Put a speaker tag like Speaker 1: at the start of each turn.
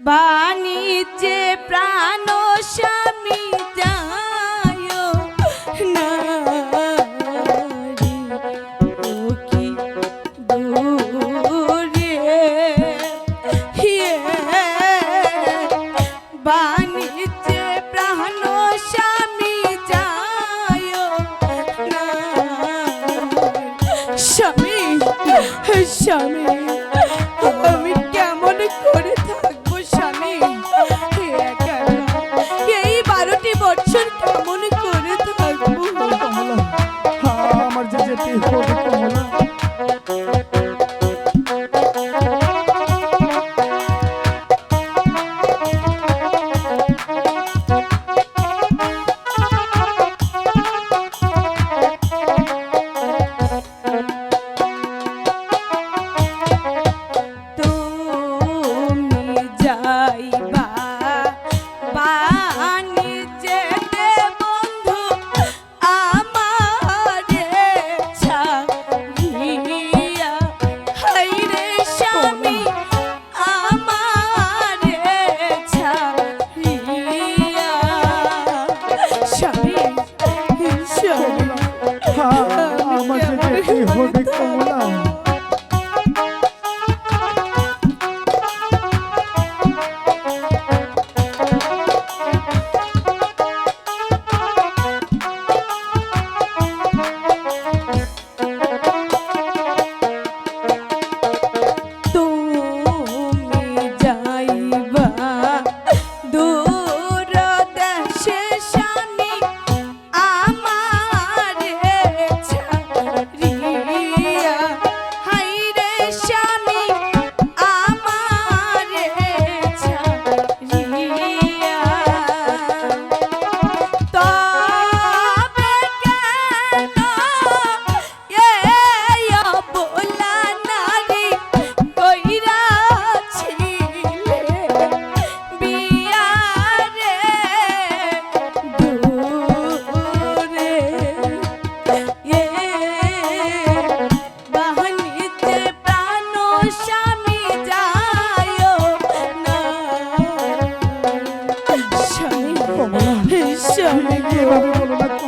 Speaker 1: বাণিজ্যে প্রাণ স্বামী Yeah. Oh. স্বামী